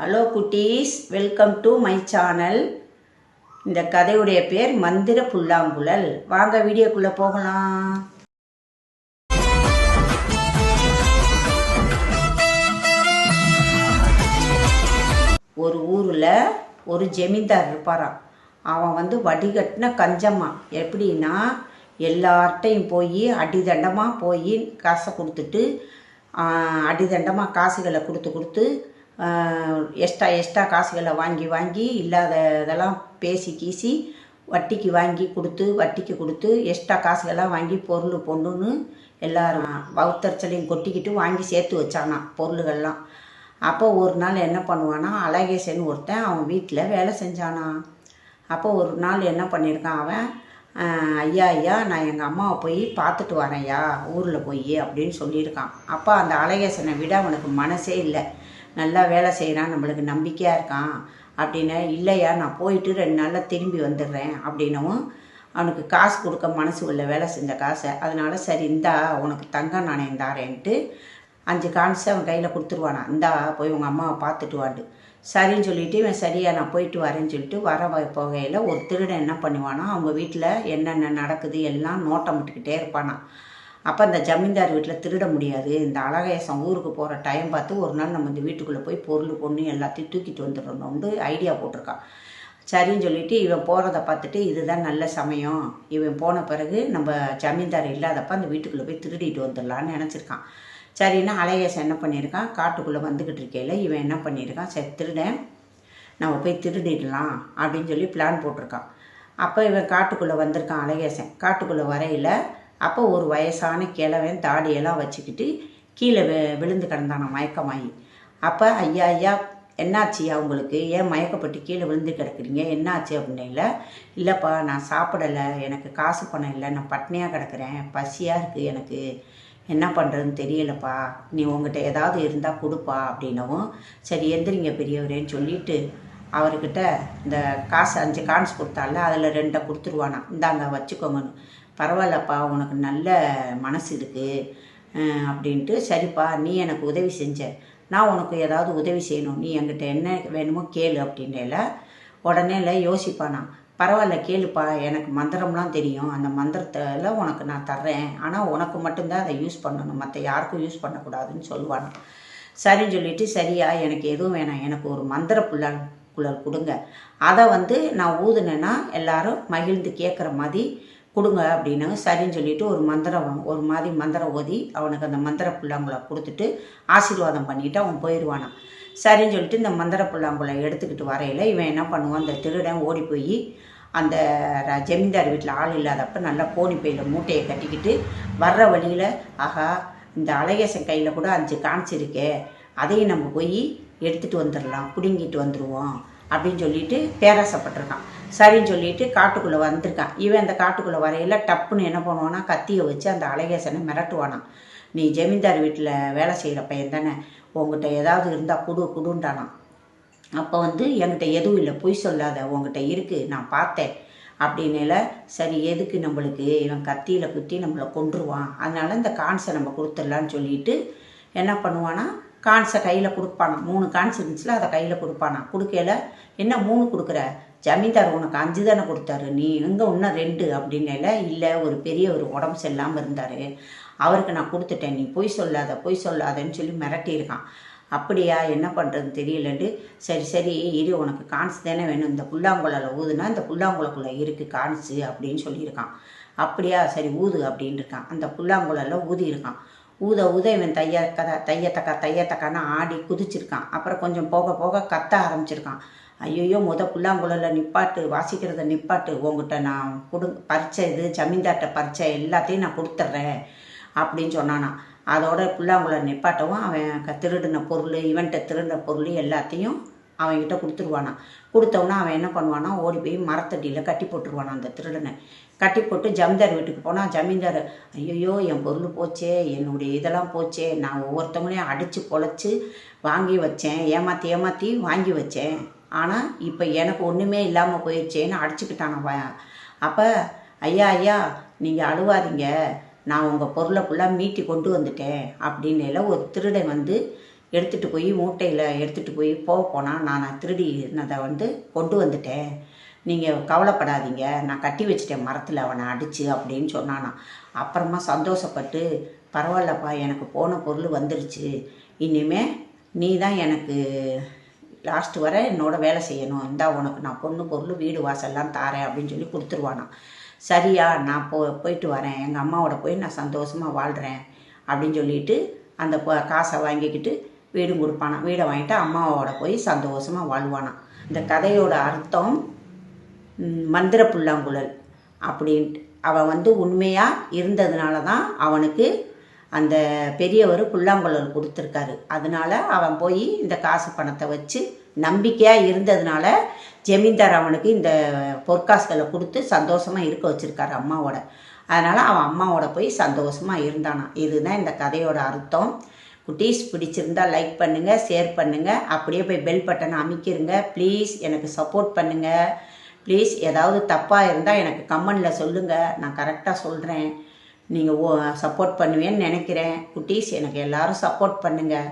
Hello குட்டீஸ். Welcome to my channel இந்த கதையுடைய பேர் மந்திர புல்லாங்குழல். வாங்க வீடியோக்குள்ளே போகலாம். ஒரு ஊரில் ஒரு ஜமீன்தார் இருப்பாராம். அவன் வந்து வடிகட்டின கஞ்சம்மா. எப்படின்னா எல்லார்ட்டையும் போய் அடிதண்டமாக போய் காசை கொடுத்துட்டு அடிதண்டமாக காசுகளை கொடுத்து கொடுத்து எக்ஸ்ட்ரா எக்ஸ்ட்ரா காசுகளை வாங்கி வாங்கி இல்லாத இதெல்லாம் பேசி கீசி வட்டிக்கு வாங்கி கொடுத்து வட்டிக்கு கொடுத்து எக்ஸ்ட்ரா காசுகள்லாம் வாங்கி பொருள் பொண்ணுன்னு எல்லாரும் வவுத்தறிச்சலையும் கொட்டிக்கிட்டு வாங்கி சேர்த்து வச்சானா பொருள்கள்லாம். அப்போ ஒரு நாள் என்ன பண்ணுவானா அழகேசன் ஒருத்தன் அவன் வீட்டில் வேலை செஞ்சானா அப்போ ஒரு நாள் என்ன பண்ணியிருக்கான் அவன் ஐயா ஐயா நான் எங்கள் அம்மாவை போய் பார்த்துட்டு வரேன்யா ஊரில் போய் அப்படின்னு சொல்லியிருக்கான். அப்போ அந்த அழகேசனை விட அவனுக்கு மனசே இல்லை. நல்லா வேலை செய்கிறான் நம்மளுக்கு நம்பிக்கையாக இருக்கான். அப்படின்னு இல்லையா நான் போயிட்டு ரெண்டு நாளில் திரும்பி வந்துடுறேன் அப்படின்னவும் அவனுக்கு காசு கொடுக்க மனசு இல்லை வேலை செஞ்ச காசை. அதனால் சரி இந்தா உனக்கு தங்க நாணயம் தாரேன்ட்டு அஞ்சு கான்ஸை அவன் கையில் கொடுத்துருவானா. இந்தா போய் உங்கள் அம்மாவை பார்த்துட்டு வாண்டு. சரின்னு சொல்லிட்டு இவன் சரியா நான் போயிட்டு வரேன்னு சொல்லிட்டு வர வ- போகையில் ஒரு திருடன் என்ன பண்ணுவானா அவங்க வீட்டில் என்னென்ன நடக்குது எல்லாம் நோட்டம் விட்டுக்கிட்டே இருப்பானா. அப்போ இந்த ஜமீன்தார் வீட்டில் திருட முடியாது. இந்த அழகேசன் ஊருக்கு போகிற டைம் பார்த்து ஒரு நாள் நம்ம இந்த வீட்டுக்குள்ளே போய் பொருள் பொண்ணு எல்லாத்தையும் தூக்கிட்டு வந்துடணும்னு ஐடியா போட்டிருக்கான். சரின்னு சொல்லிட்டு இவன் போகிறத பார்த்துட்டு இதுதான் நல்ல சமயம். இவன் போன பிறகு நம்ம ஜமீன்தார் இல்லாதப்ப அந்த வீட்டுக்குள்ளே போய் திருடிட்டு வந்துடலான்னு நினச்சிருக்கான். சரின்னா அழகேசன் என்ன பண்ணியிருக்கான்? காட்டுக்குள்ளே வந்துக்கிட்டு இருக்கையில் இவன் என்ன பண்ணியிருக்கான்? சரி திருடன் நம்ம போய் திருடிடலாம் அப்படின்னு சொல்லி பிளான் போட்டிருக்கான். அப்போ இவன் காட்டுக்குள்ளே வந்திருக்கான் அழகேசன் காட்டுக்குள்ளே வரையில் அப்போ ஒரு வயசான கிழவன் தாடியெல்லாம் வச்சுக்கிட்டு கீழே வி விழுந்து கிடந்தான மயக்கமாயி. அப்போ ஐயா ஐயா என்னாச்சு உங்களுக்கு? ஏன் மயக்கப்பட்டு கீழே விழுந்து கிடக்குறீங்க? என்னாச்சு? அப்படின்னில இல்லைப்பா நான் சாப்பிடலை. எனக்கு காசு பணம் இல்லை. நான் பட்னியாக கிடக்குறேன். பசியாக இருக்குது எனக்கு. என்ன பண்ணுறதுன்னு தெரியலப்பா. நீ உங்ககிட்ட ஏதாவது இருந்தால் கொடுப்பா அப்படின்னவும் சரி எந்திரிங்க பெரியவரேன்னு சொல்லிட்டு அவர்கிட்ட இந்த காசு அஞ்சு கான்ஸ் கொடுத்தால அதில் ரெண்டை கொடுத்துருவானா. இந்தாங்க வச்சுக்கோங்கன்னு பரவாயில்லப்பா உனக்கு நல்ல மனசு இருக்குது அப்படின்ட்டு சரிப்பா நீ எனக்கு உதவி செஞ்ச. நான் உனக்கு ஏதாவது உதவி செய்யணும். நீ என்கிட்ட என்ன வேணுமோ கேளு அப்படின்னேல உடனே இல்லை யோசிப்பானா பரவாயில்ல கேளுப்பா. எனக்கு மந்திரம்லாம் தெரியும். அந்த மந்திரத்தில் உனக்கு நான் தர்றேன். ஆனால் உனக்கு மட்டும்தான் அதை யூஸ் பண்ணணும். மற்ற யாருக்கும் யூஸ் பண்ணக்கூடாதுன்னு சொல்லுவாங்க. சரின்னு சொல்லிட்டு சரியா எனக்கு எதுவும் வேணாம். எனக்கு ஒரு மந்திர புல்லால் குழல் கொடுங்க. அதை வந்து நான் ஊதுனேன்னா எல்லாரும் மகிழ்ந்து கேட்குற மாதிரி கொடுங்க அப்படின்னாங்க. சரின்னு சொல்லிட்டு ஒரு மந்திரம் ஒரு மாதிரி மந்திரம் ஓதி அவனுக்கு அந்த மந்திர புல்லாங்குழா கொடுத்துட்டு ஆசீர்வாதம் பண்ணிட்டு அவன் போயிடுவானான் சரின்னு சொல்லிட்டு இந்த மந்திர புல்லாங்குழா எடுத்துக்கிட்டு வரையில இவன் என்ன பண்ணுவான்? அந்த திருடன் ஓடி போய் அந்த ஜமீன்தார் வீட்டில் ஆள் இல்லாதப்ப நல்லா கோணி பையில் மூட்டையை கட்டிக்கிட்டு வர்ற வழியில் ஆஹா இந்த அழகேசன் கையில் கூட அஞ்சு காமிச்சிருக்கே அதையும் நம்ம போய் எடுத்துகிட்டு வந்துடலாம் பிடுங்கிட்டு வந்துடுவோம் அப்படின்னு சொல்லிட்டு பேராசைப்பட்டிருக்கான். சரின்னு சொல்லிட்டு காட்டுக்குள்ளே வந்திருக்கான். இவன் அந்த காட்டுக்குள்ளே வரையில டப்புன்னு என்ன பண்ணுவானா கத்தியை வச்சு அந்த அழகேசனை மிரட்டுவானான் நீ ஜமீன்தார் வீட்டில் வேலை செய்கிற பையன் தானே உங்ககிட்ட ஏதாவது இருந்தால் குடு குடுண்டானான் அப்போ வந்து என்கிட்ட எதுவும் இல்லை பொய் சொல்லாத உங்ககிட்ட இருக்குது நான் பார்த்தேன். அப்படின்னுல சரி எதுக்கு நம்மளுக்கு? இவன் கத்தியில் குத்தி நம்மளை கொன்றுவான். அதனால இந்த கான்ஸை நம்ம கொடுத்துடலான்னு சொல்லிட்டு என்ன பண்ணுவானா கான்ஸை கையில் கொடுப்பானா மூணு கான்ஸ் இருந்துச்சுல அதை கையில் கொடுப்பானா கொடுக்கல என்ன மூணு கொடுக்குற? ஜமீன்தார் உனக்கு அஞ்சு தானே கொடுத்தாரு நீ எங்கே இன்னும் ரெண்டு? அப்படின்னால இல்லை ஒரு பெரிய ஒரு உடம்பு சரியில்லாமல் இருந்தார். அவருக்கு நான் கொடுத்துட்டேன் நீ பொய் சொல்லாத பொய் சொல்லாதன்னு சொல்லி மிரட்டியிருக்கான். அப்படியா என்ன பண்ணுறதுன்னு தெரியலன்ட்டு சரி சரி இரு உனக்கு கான்ஸ் தானே வேணும். இந்த புல்லாங்குழல ஊதுனா இந்த புல்லாங்குழக்குள்ளே இருக்குது கான்ஸு அப்படின்னு சொல்லியிருக்கான். அப்படியா சரி ஊது அப்படின்னு இருக்கான் அந்த புல்லாங்குழல ஊதி இருக்கான் ஊத ஊத இவன் தைய கதை தையத்தக்கா தையத்தக்கான்னு ஆடி குதிச்சிருக்கான். அப்புறம் கொஞ்சம் போக போக கத்த ஆரம்பிச்சிருக்கான். ஐயோ முத புல்லாங்குழல நிப்பாட்டு வாசிக்கிறத நிப்பாட்டு உங்ககிட்ட நான் கொடு பறிச்ச இது ஜமீன்தார்கிட்ட பறிச்ச எல்லாத்தையும் நான் கொடுத்துட்றேன் அப்படின்னு சொன்னானா. அதோட புல்லாங்குழல் நிப்பாட்டவும் அவன் க திருடின பொருள் இவன்கிட்ட திருடின பொருள் எல்லாத்தையும் அவன்கிட்ட கொடுத்துருவானா. கொடுத்தவொன்னே அவன் என்ன பண்ணுவானா ஓடி போய் மரத்தடியில் கட்டி போட்டுருவானா அந்த திருடனை. கட்டி போட்டு ஜமீன்தார் வீட்டுக்கு போனால் ஜமீன்தார் ஐயோ என் பொருள் போச்சே என்னுடைய இதெல்லாம் போச்சே நான் ஒவ்வொருத்தவங்களையும் அடித்து பொழைச்சி வாங்கி வச்சேன் ஏமாற்றி ஏமாற்றி வாங்கி வச்சேன். ஆனால் இப்போ எனக்கு ஒன்றுமே இல்லாமல் போயிடுச்சேன்னு அடிச்சுக்கிட்டான் அப்போ ஐயா ஐயா நீங்கள் அழுவாதீங்க. நான் உங்கள் பொருளை ஃபுல்லாக மீட்டி கொண்டு வந்துட்டேன். அப்படின்னுல ஒரு திருடன் வந்து எடுத்துகிட்டு போய் மூட்டையில் எடுத்துகிட்டு போய் போக போனால் நான் திருடி இருந்ததை வந்து கொண்டு வந்துட்டேன். நீங்கள் கவலைப்படாதீங்க. நான் கட்டி வச்சிட்டேன் மரத்தில். அவனை அடித்து அப்படின்னு சொன்னானா அப்புறமா சந்தோஷப்பட்டு பரவாயில்லப்பா எனக்கு போன பொருள் வந்துருச்சு. இனிமேல் நீ தான் எனக்கு லாஸ்ட் வரை என்னோட வேலை செய்யணும். இந்தா உனக்கு நான் பொண்ணு பொருள் வீடு வாசல்லாம் தாரேன் அப்படின்னு சொல்லி கொடுத்துருவானான் சரியா நான் போ போயிட்டு வரேன். எங்கள் அம்மாவோட போய் நான் சந்தோஷமாக வாழ்கிறேன் அப்படின்னு சொல்லிட்டு அந்த காசை வாங்கிக்கிட்டு வீடும் கொடுப்பானாம். வீடை வாங்கிட்டு அம்மாவோட போய் சந்தோஷமாக வாழ்வானான் இந்த கதையோட அர்த்தம் மந்திர புல்லாங்குழல் அப்படின்ட்டு. அவன் வந்து உண்மையாக இருந்ததுனால தான் அவனுக்கு அந்த பெரியவர் புல்லாங்குழல் கொடுத்துருக்காரு. அதனால அவன் போய் இந்த காசு பணத்தை வச்சு நம்பிக்கையாக இருந்ததுனால ஜமீன்தார் அவனுக்கு இந்த பொற்காசுகளை கொடுத்து சந்தோஷமாக இருக்க வச்சுருக்காரு அம்மாவோட. அதனால் அவன் அம்மாவோட போய் சந்தோஷமாக இருந்தானாம் இதுதான் இந்த கதையோட அர்த்தம். குட்டீஸ் பிடிச்சிருந்தா லைக் பண்ணுங்கள் ஷேர் பண்ணுங்கள் அப்படியே போய் பெல் பட்டனை அமைக்கிருங்க. ப்ளீஸ் எனக்கு சப்போர்ட் பண்ணுங்கள் ப்ளீஸ் ஏதாவது தப்பாக இருந்தால் எனக்கு கமெண்டில் சொல்லுங்கள் நான் கரெக்டாக சொல்கிறேன் நீங்கள் ஓ சப்போர்ட் பண்ணுவேன்னு நினைக்கிறேன். குட்டீஸ் எனக்கு எல்லாரும் சப்போர்ட் பண்ணுங்கள்